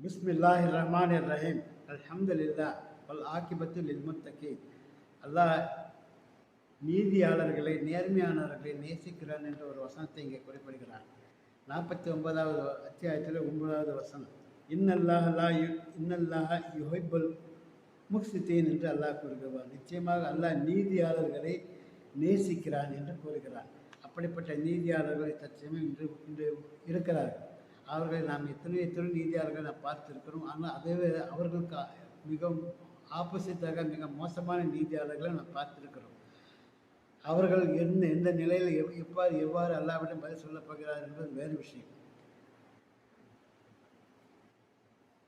பிஸ்மில்லாஹ் ரஹ்மான் ரஹீம் அல்ஹம்துலில்லா வல் ஆக்கிபத்து லில்முத்தகி அல்லாஹ் நீதியாளர்களை நேர்மையானவர்களை நேசிக்கிறான் என்ற ஒரு வசனத்தை இங்கே குறிப்பிடுகிறார். நாற்பத்தி ஒன்பதாவது அத்தியாயத்தில் ஒன்பதாவது வசனம். இன்னல்லாஹ் லா யு இன்னல்லாஹ யுஹைபுல் முக்சித்தேன் என்று அல்லாஹ் கூறுகிறார். நிச்சயமாக அல்லாஹ் நீதியாளர்களை நேசிக்கிறான் என்று கூறுகிறார். அப்படிப்பட்ட நீதியாளர்களை தற்சமயம் இன்று இன்று இருக்கிறார்கள். அவர்களை நாம் எத்தனையோ எத்தனை நீதியாளர்களை நாம் பார்த்துருக்கிறோம். ஆனால் அதே அவர்களுக்கு மிகவும் ஆப்போசிட்டாக மிக மோசமான நீதியாளர்களை நாம் பார்த்துருக்கிறோம். அவர்கள் எந்த எந்த நிலையில் எவ் எவ்வாறு எவ்வாறு அல்லாவிடம் பதில் சொல்லப்போகிறார் என்பது வேறு விஷயம்.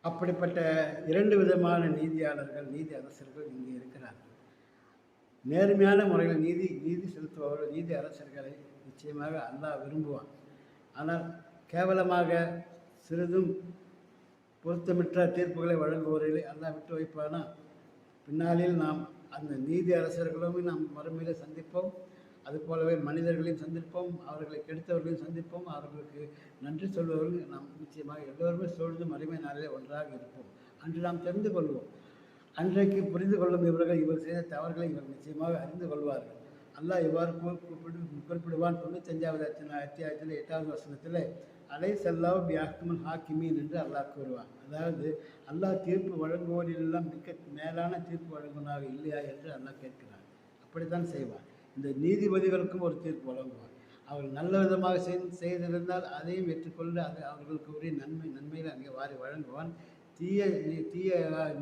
அப்படிப்பட்ட இரண்டு விதமான நீதியாளர்கள் நீதி அரசர்கள் இங்கே இருக்கிறார்கள். நேர்மையான முறையில் நீதி நீதி செலுத்துபவர்கள் நீதி அரசர்களை நிச்சயமாக அல்லா விரும்புவான். ஆனால் கேவலமாக சிறிதும் பொருத்தமிற்ற தீர்ப்புகளை வழங்குவோர்களை அல்லா விட்டு வைப்பானா? பின்னாளில் நாம் அந்த நீதி அரசர்களும் நாம் மறுமையில் சந்திப்போம். அது போலவே மனிதர்களையும் சந்திப்போம். அவர்களை கெடுத்தவர்களையும் சந்திப்போம். அவர்களுக்கு நன்றி சொல்பவர்கள் நாம் நிச்சயமாக எல்லோருமே சூழ்ந்து மறுமை நாளிலே ஒன்றாக இருப்போம். அன்று நாம் தெரிந்து கொள்வோம். அன்றைக்கு புரிந்து கொள்ளும் இவர்கள் இவர் செய்த தவறுகளை இவர் நிச்சயமாக அறிந்து கொள்வார்கள். அல்லாஹ் இவ்வாறு குறிப்பிடு குறிப்பிடுவான் தொண்ணூத்தஞ்சாவது அத்தியாயத்தில் எட்டாவது வசனத்தில் அலை செல்லாவ் பியாக்மன் ஹாக்கிமீன் என்று அல்லாஹ் கூறுவான். அதாவது அல்லாஹ் தீர்ப்பு வழங்குவோரிலெல்லாம் மிக்க மேலான தீர்ப்பு வழங்குவனாக இல்லையா என்று அல்லாஹ் கேட்கிறார் அப்படித்தான் செய்வார் இந்த நீதிபதிகளுக்கும் ஒரு தீர்ப்பு வழங்குவார் அவர்கள் நல்ல விதமாக செய்திருந்தால் அதையும் ஏற்றுக்கொண்டு அது அவர்களுக்கு உரிய நன்மை நன்மையில் அங்கே வாரி வழங்குவான். தீய தீய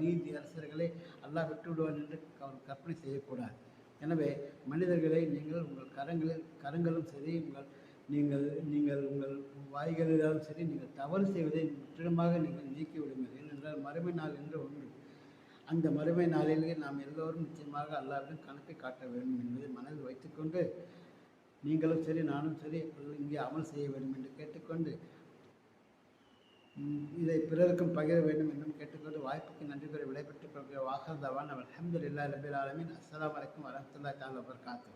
நீதி அரசர்களை அல்லாஹ் விட்டுவிடுவான் என்று அவர் கற்பனை செய்யக்கூடாது. எனவே மனிதர்களை நீங்கள் உங்கள் கரங்களில் கரங்களும் சரி உங்கள் நீங்கள் நீங்கள் உங்கள் வாய்களிலும் சரி நீங்கள் தவறு செய்வதை முற்றிலுமாக நீங்கள் நீக்கி விடுங்கள். ஏனென்றால் மறுமை நாள் என்று ஒன்று. அந்த மறுமை நாளிலே நாம் எல்லோரும் நிச்சயமாக அல்லாவிடம் கணக்கு காட்ட வேண்டும் என்பதை மனதில் வைத்துக்கொண்டு நீங்களும் சரி நானும் சரி இங்கே அமல் செய்ய வேண்டும் என்று கேட்டுக்கொண்டு இதை பிறருக்கும் பகிர வேண்டும் என்றும் கேட்டுக்கொண்டு வாய்ப்புக்கு நன்றி கூறி விடைபெற்றுக் கொள்கிற வாகர்தவான் அவர் அஹமதுல்லா ரபில் ஆலமின். அஸ்லாம் வலைக்கம் வரமத்துல்லா தாலா வபர்காத்தூ